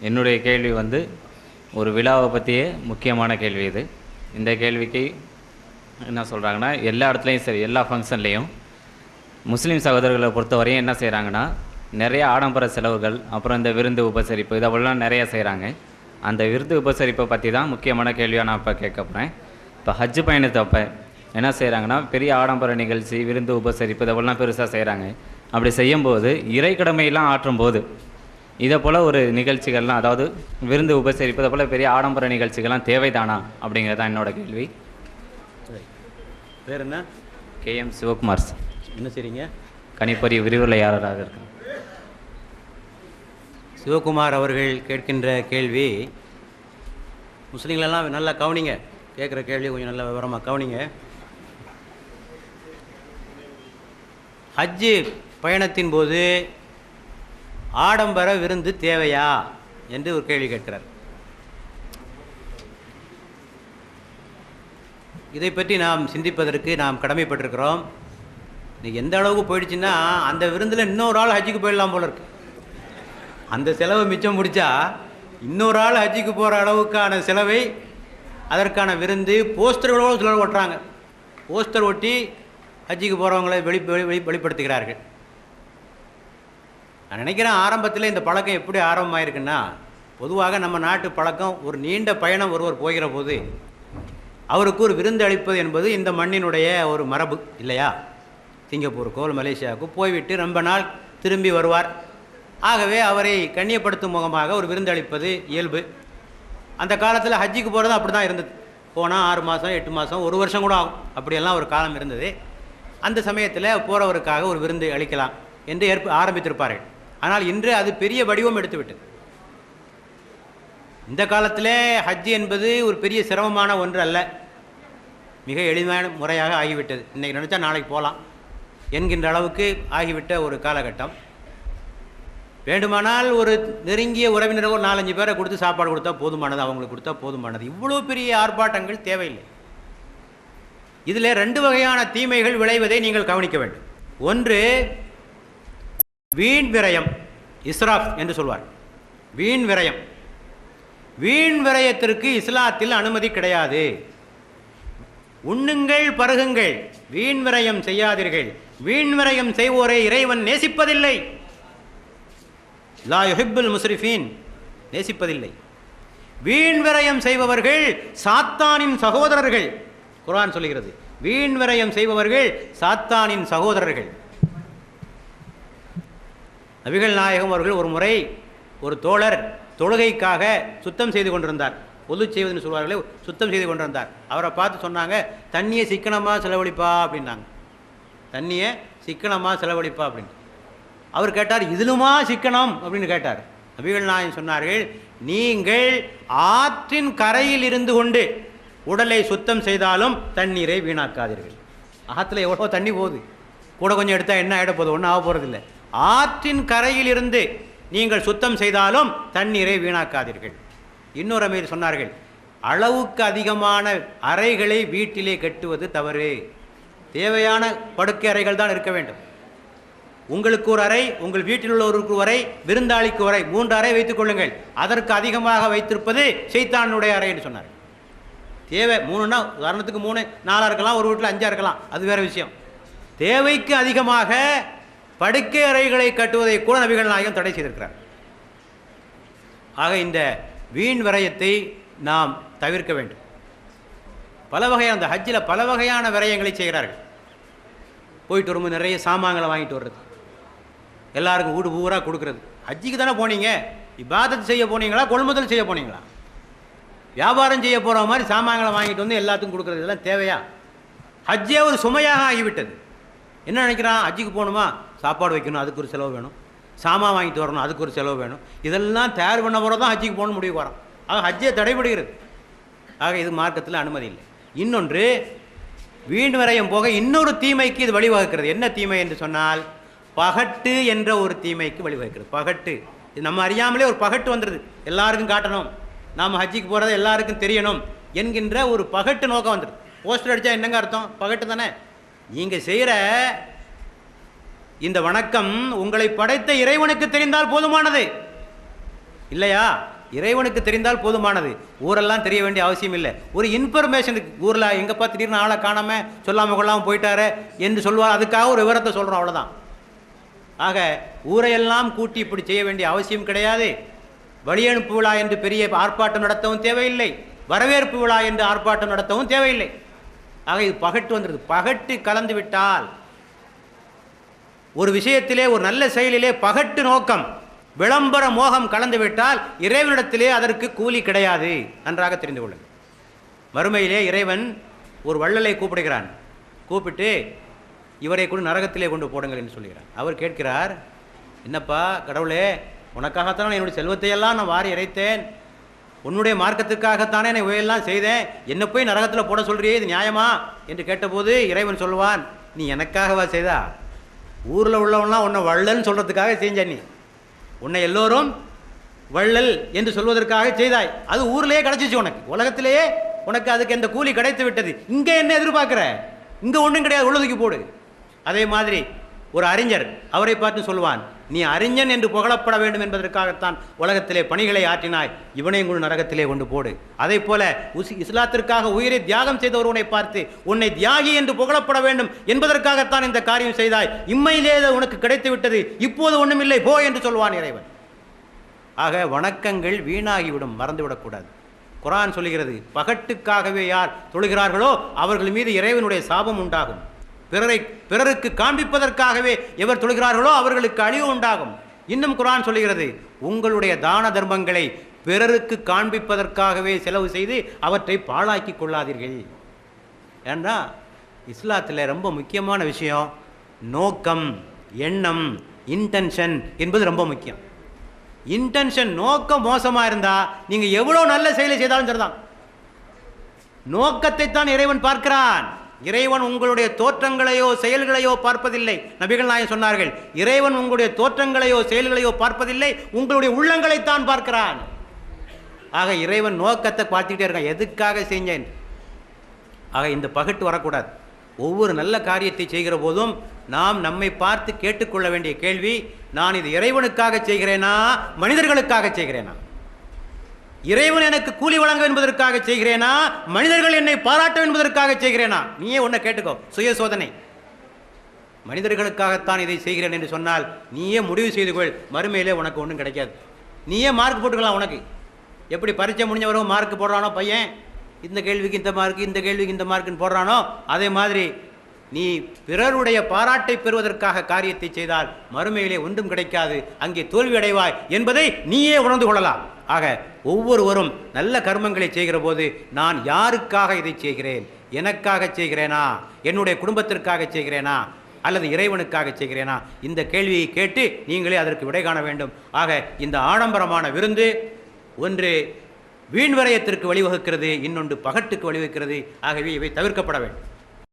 என்னுடைய கேள்வி வந்து ஒரு விழாவை பற்றியே முக்கியமான கேள்வி இது. இந்த கேள்விக்கு என்ன சொல்கிறாங்கன்னா எல்லா இடத்துலையும் சரி எல்லா ஃபங்க்ஷன்லேயும் முஸ்லீம் சகோதரர்களை பொறுத்தவரையும் என்ன செய்கிறாங்கன்னா நிறைய ஆடம்பர செலவுகள் அப்புறம் இந்த விருந்து உபசரிப்பு இதெல்லாம் நிறைய செய்கிறாங்க அந்த விருந்து உபசரிப்பை பற்றி தான் முக்கியமான கேள்வியாக நான் இப்போ கேட்க போகிறேன் இப்போ ஹஜ் பயணத்தப்போ என்ன செய்கிறாங்கன்னா பெரிய ஆடம்பர நிகழ்ச்சி விருந்து உபசரிப்பு இதெல்லாம் பெருசாக செய்கிறாங்க அப்படி செய்யும்போது இறை கடமையெல்லாம் ஆற்றும் போது இதை போல் ஒரு நிகழ்ச்சிகள்லாம் அதாவது விருந்து உபசரிப்பு இதை போல் பெரிய ஆடம்பர நிகழ்ச்சிகள்லாம் தேவைதானா அப்படிங்கிறது தான் என்னோட கேள்வி. பேர் என்ன? K M Sivakumar sir. என்ன செய்றீங்க? கணிப்பொறி விரிவுரையாளராக இருக்கேன் சிவகுமார் அவர்கள் கேட்கின்ற கேள்வி முஸ்லீம்களெல்லாம் நல்லா கவனிங்க. கேட்குற கேள்வி கொஞ்சம் நல்ல விவரமாக கவனிங்க. ஹஜ்ஜு பயணத்தின் போது ஆடம்பர விருந்து தேவையா? என்று ஒரு கேள்வி கேட்கிறார். இதை பற்றி நாம் சிந்திப்பதற்கு நாம் கடமைப்பட்டிருக்கிறோம். இன்னைக்கு எந்த அளவுக்கு போயிடுச்சுன்னா அந்த விருந்தில் இன்னொரு ஆள் ஹஜ்ஜுக்கு போயிடலாம் போல இருக்கு. அந்த செலவு மிச்சம் பிடிச்சா இன்னொரு ஆள் ஹஜ்ஜுக்கு போகிற அளவுக்கான செலவை அதற்கான விருந்து போஸ்டர்களோடு சிலர் ஒட்டுறாங்க போஸ்டர் ஒட்டி ஹஜ்ஜுக்கு போகிறவங்களை வெளி வெளி- வெளிப்படுத்துகிறார்கள். நான் நினைக்கிறேன் ஆரம்பத்தில் இந்த பழக்கம் எப்படி ஆரம்பமாயிருக்குன்னா பொதுவாக நம்ம நாட்டு பழக்கம் ஒரு நீண்ட பயணம் ஒருவர் போகிற போது அவருக்கு ஒரு விருந்து அளிப்பது என்பது இந்த மண்ணினுடைய ஒரு மரபு இல்லையா? சிங்கப்பூருக்கோ இல்லை மலேசியாவுக்கோ போய்விட்டு ரொம்ப நாள் திரும்பி வருவார். ஆகவே அவரை கண்ணியப்படுத்தும் முகமாக ஒரு விருந்து அளிப்பது இயல்பு. அந்த காலத்தில் ஹஜ்ஜிக்கு போகிறதும் அப்படி தான் இருந்தது. போனால் ஆறு மாதம் எட்டு மாதம் ஒரு வருஷம் கூட ஆகும். அப்படியெல்லாம் ஒரு காலம் இருந்தது. அந்த சமயத்தில் போகிறவருக்காக ஒரு விருந்து அளிக்கலாம் என்று ஏற்ப ஆரம்பித்திருப்பார்கள். ஆனால் இன்று அது பெரிய வடிவம் எடுத்துவிட்டது. இந்த காலத்திலே ஹஜ் என்பது ஒரு பெரிய சிரமமான ஒன்று அல்ல. மிக எளிமையான முறையாக ஆகிவிட்டது. இன்றைக்கி நினச்சா நாளைக்கு போகலாம் என்கின்ற அளவுக்கு ஆகிவிட்ட ஒரு காலகட்டம். வேண்டுமானால் ஒரு நெருங்கிய உறவினரோ ஒரு நாலஞ்சு பேரை கொடுத்து சாப்பாடு கொடுத்தா போதுமானது அவங்களுக்கு கொடுத்தா போதுமானது. இவ்வளோ பெரிய ஆர்ப்பாட்டங்கள் தேவையில்லை. இதில் ரெண்டு வகையான தீமைகள் விளைவதை நீங்கள் கவனிக்க வேண்டும். ஒன்று வீண் விரயம் இஸ்ராஃப் என்று சொல்வார். வீண் விரயம். வீண் விரயத்திற்கு இஸ்லாத்தில் அனுமதி கிடையாது. உண்ணுங்கள் பருகுங்கள். வீண் விரயம் செய்யாதீர்கள். வீண் விரயம் செய்வோரை இறைவன் நேசிப்பதில்லை. லா யுஹிப்புல் முஸ்ரிஃபீன் நேசிப்பதில்லை. வீண் விரயம் செய்பவர்கள் சாத்தானின் சகோதரர்கள். குரான் சொல்கிறது வீண் விரயம் செய்பவர்கள் சாத்தானின் சகோதரர்கள். நபிகள் நாயகம் அவர்கள் ஒரு முறை ஒரு தோழர் தொழுகைக்காக சுத்தம் செய்து கொண்டிருந்தார். பொது செய்வதுன்னு சொல்வார்களே சுத்தம் செய்து கொண்டிருந்தார். அவரை பார்த்து சொன்னாங்க தண்ணியை சிக்கனமாக செலவழிப்பா அப்படின்னாங்க. தண்ணியை சிக்கனமாக செலவழிப்பா அப்படின்னு அவர் கேட்டார் இதிலுமா சிக்கனம்? அப்படின்னு கேட்டார். நபிகள் நாயகம் சொன்னார்கள் நீங்கள் ஆற்றின் கரையில் இருந்து கொண்டு உடலை சுத்தம் செய்தாலும் தண்ணீரை வீணாக்காதீர்கள். ஆற்றுல எவ்வளோ தண்ணி போகுது. கூட கொஞ்சம் எடுத்தால் என்ன ஆகிட போகுது? ஒன்றும் ஆக போகிறதில்லை ஆற்றின் கரையில் இருந்து நீங்கள் சுத்தம் செய்தாலும் தண்ணீரை வீணாக்காதீர்கள். இன்னொரு அமைதி சொன்னார்கள் அளவுக்கு அதிகமான அறைகளை வீட்டிலே கட்டுவது தவறு. தேவையான படுக்கை அறைகள் தான் இருக்க வேண்டும். உங்களுக்கு ஒரு அறை உங்கள் வீட்டில் உள்ளவருக்கு ஒரு அறை விருந்தாளிக்கு ஒரு அறை மூன்று அறை வைத்துக் கொள்ளுங்கள். அதற்கு அதிகமாக வைத்திருப்பது செய்தானுடைய அறை என்று சொன்னார் தேவை மூணுன்னா உதாரணத்துக்கு மூணு நாலாக இருக்கலாம் ஒரு வீட்டில் அஞ்சாக இருக்கலாம். அது வேறு விஷயம். தேவைக்கு அதிகமாக படுக்கை அறைகளை கட்டுவதை கூட நபிகள் நாயகம் தடை செய்திருக்கிறார். ஆக இந்த வீண் விரயத்தை நாம் தவிர்க்க வேண்டும். பல வகையான அந்த ஹஜ்ஜில் பல வகையான விரயங்களை செய்கிறார்கள். போயிட்டு வரும்போது நிறைய சாமான்களை வாங்கிட்டு வர்றது. எல்லாருக்கும் வீடு பூரா கொடுக்குறது. ஹஜ்ஜிக்கு தானே போனீங்க? இபாதத் செய்ய போனீங்களா? கொள்முதல் செய்ய போனீங்களா? வியாபாரம் செய்ய போகிற மாதிரி சாமான்களை வாங்கிட்டு வந்து எல்லாத்துக்கும் கொடுக்குறது. இதெல்லாம் தேவையா? ஹஜ்ஜே ஒரு சுமையாக ஆகிவிட்டது. என்ன நினைக்கிறான்? ஹஜ்ஜிக்கு போகணுமா? சாப்பாடு வைக்கணும் அதுக்கு ஒரு செலவு வேணும். சாமான் வாங்கிட்டு வரணும் அதுக்கு ஒரு செலவு வேணும். இதெல்லாம் தயார் பண்ண போகிற தான் ஹஜ்ஜிக்கு போகணும் முடிவு வரோம் ஆக ஹஜ்ஜை தடைபடுகிறது. ஆக இது மார்க்கத்தில் அனுமதி இல்லை. இன்னொன்று வீண் வரையும் போக இன்னொரு தீமைக்கு இது வழிவகுக்கிறது. என்ன தீமை என்று சொன்னால் பகட்டு என்ற ஒரு தீமைக்கு வழிவகுக்கிறது. பகட்டு. இது நம்ம அறியாமலே ஒரு பகட்டு வந்துடுது எல்லாருக்கும் காட்டணும். நாம் ஹஜ்ஜிக்கு போகிறத எல்லாருக்கும் தெரியணும் என்கின்ற ஒரு பகட்டு நோக்கம் வந்துடுது போஸ்டர் அடித்தா என்னங்க அர்த்தம்? பகட்டு தானே. நீங்கள் செய்கிற இந்த வணக்கம் உங்களை படைத்த இறைவனுக்கு தெரிந்தால் போதுமானது. இல்லையா? இறைவனுக்கு தெரிந்தால் போதுமானது. ஊரெல்லாம் தெரிய வேண்டிய அவசியம் இல்லை. ஒரு இன்ஃபர்மேஷனுக்கு ஊரில் எங்கப்பா திடீர்னு ஆளை காணாமல் சொல்லாமல் கொள்ளாமல் போயிட்டாரு என்று சொல்வார். அதுக்காக ஒரு விவரத்தை சொல்கிறோம் அவ்வளோதான் ஆக ஊரையெல்லாம் கூட்டி இப்படி செய்ய வேண்டிய அவசியம் கிடையாது. வழியனுப்பு விழா என்று பெரிய ஆர்ப்பாட்டம் நடத்தவும் தேவையில்லை. வரவேற்பு விழா என்று ஆர்ப்பாட்டம் நடத்தவும் தேவையில்லை. ஆக இது பகட்டு வந்துடுது பகட்டு கலந்து விட்டால் ஒரு விஷயத்திலே ஒரு நல்ல செயலிலே பகட்டு நோக்கம். விளம்பர மோகம் கலந்துவிட்டால் இறைவனிடத்திலே அதற்கு கூலி கிடையாது. நன்றாக தெரிந்து கொள்ளுங்கள். மறுமையிலே இறைவன் ஒரு வள்ளலை கூப்பிடுகிறான். கூப்பிட்டு இவரை கூட நரகத்திலே கொண்டு போடுங்கள் என்று சொல்கிறார் அவர் கேட்கிறார் என்னப்பா கடவுளே உனக்காகத்தான் நான் என்னுடைய செல்வத்தையெல்லாம் நான் வாரி இறைத்தேன். உன்னுடைய மார்க்கத்துக்காகத்தானே நான் இவையெல்லாம் செய்தேன். என்னை போய் நரகத்தில் போட சொல்கிறியே இது நியாயமா? என்று கேட்டபோது இறைவன் சொல்வான் நீ எனக்காகவா செய்தா? ஊரில் உள்ளவன்லாம் உன்னை வள்ளல்னு சொல்கிறதுக்காக செஞ்ச நீ. உன்னை எல்லோரும் வள்ளல் என்று சொல்வதற்காக செய்தாய். அது ஊர்லேயே கிடச்சிச்சு உனக்கு. உலகத்திலேயே உனக்கு அதுக்கு எந்த கூலி கிடைத்து விட்டது. இங்கே என்ன எதிர்பார்க்குற? இங்கே ஒன்றும் கிடையாது. உள்ளதுக்கு போடு. அதே மாதிரி ஒரு அறிஞர் அவரை பார்த்து சொல்வான் நீ அறிஞன் என்று புகழப்பட வேண்டும் என்பதற்காகத்தான் உலகத்திலே பணிகளை ஆற்றினாய். இவனையும் கொண்டு நரகத்திலே கொண்டு போடு. அதே போல உஸ் இஸ்லாத்திற்காக உயிரை தியாகம் செய்த ஒருவனை பார்த்து உன்னை தியாகி என்று புகழப்பட வேண்டும் என்பதற்காகத்தான் இந்த காரியம் செய்தாய். இம்மையிலே உனக்கு கிடைத்து விட்டது இப்போது ஒன்றுமில்லை போ என்று சொல்வான் இறைவன். ஆக வணக்கங்கள் வீணாகிவிடும் மறந்துவிடக்கூடாது. குரான் சொல்லுகிறது பகட்டுக்காகவே யார் தொழுகிறார்களோ அவர்கள் மீது இறைவனுடைய சாபம் உண்டாகும். பிறரை பிறருக்கு காண்பிப்பதற்காகவே எவர் தொழுகிறார்களோ அவர்களுக்கு அழிவு உண்டாகும். இன்னும் குரான் சொல்லுகிறது உங்களுடைய தான தர்மங்களை பிறருக்கு காண்பிப்பதற்காகவே செலவு செய்து அவற்றை பாழாக்கி கொள்ளாதீர்கள். ஏன்னா இஸ்லாத்தில் ரொம்ப முக்கியமான விஷயம் நோக்கம் எண்ணம் இன்டென்ஷன் என்பது ரொம்ப முக்கியம். இன்டென்ஷன் நோக்கம் மோசமாக இருந்தால் நீங்கள் எவ்வளோ நல்ல செயலை செய்தாலும் சரிதான். நோக்கத்தை தான் இறைவன் பார்க்கிறான். இறைவன் உங்களுடைய தோற்றங்களையோ செயல்களையோ பார்ப்பதில்லை. நபிகள் நாயகம் சொன்னார்கள் இறைவன் உங்களுடைய தோற்றங்களையோ செயல்களையோ பார்ப்பதில்லை உங்களுடைய உள்ளங்களைத்தான் பார்க்கிறான். ஆக இறைவன் நோக்கத்தை பார்த்துக்கிட்டே இருக்கான். எதுக்காக செஞ்சேன்? ஆக இந்த பகட்டு வரக்கூடாது. ஒவ்வொரு நல்ல காரியத்தை செய்கிற போதும் நாம் நம்மை பார்த்து கேட்டுக்கொள்ள வேண்டிய கேள்வி நான் இது இறைவனுக்காக செய்கிறேனா மனிதர்களுக்காக செய்கிறேனா? இறைவன் எனக்கு கூலி வழங்க என்பதற்காக செய்கிறேனா? மனிதர்கள் என்னை பாராட்ட என்பதற்காக செய்கிறேனா? நீயே ஒன்றை கேட்டுக்கோ. சுய சோதனை மனிதர்களுக்காகத்தான் இதை செய்கிறேன் என்று சொன்னால் நீயே முடிவு செய்து கொள். மறுமையிலே உனக்கு ஒன்றும் கிடைக்காது. நீயே மார்க் போட்டுக்கலாம் உனக்கு. எப்படி பரீட்சை முடிஞ்சவரும் மார்க் போடுறானோ பையன்? இந்த கேள்விக்கு இந்த மார்க் இந்த கேள்விக்கு இந்த மார்க்குன்னு போடுறானோ? அதே மாதிரி நீ பிறருடைய பாராட்டை பெறுவதற்காக காரியத்தை செய்தால் மறுமையிலே ஒன்றும் கிடைக்காது. அங்கே தோல்வி அடைவாய் என்பதை நீயே உணர்ந்து கொள்ளலாம். ஆக ஒவ்வொருவரும் நல்ல கர்மங்களை செய்கிற போது நான் யாருக்காக இதை செய்கிறேன்? எனக்காக செய்கிறேனா? என்னுடைய குடும்பத்திற்காக செய்கிறேனா? அல்லது இறைவனுக்காக செய்கிறேனா? இந்த கேள்வியை கேட்டு நீங்களே அதற்கு விடை காண வேண்டும். ஆக இந்த ஆடம்பரமான விருந்து ஒன்று வீண்வரையத்திற்கு வழிவகுக்கிறது இன்னொன்று பகட்டுக்கு வழிவகுக்கிறது. ஆகவே இவை தவிர்க்கப்பட வேண்டும்.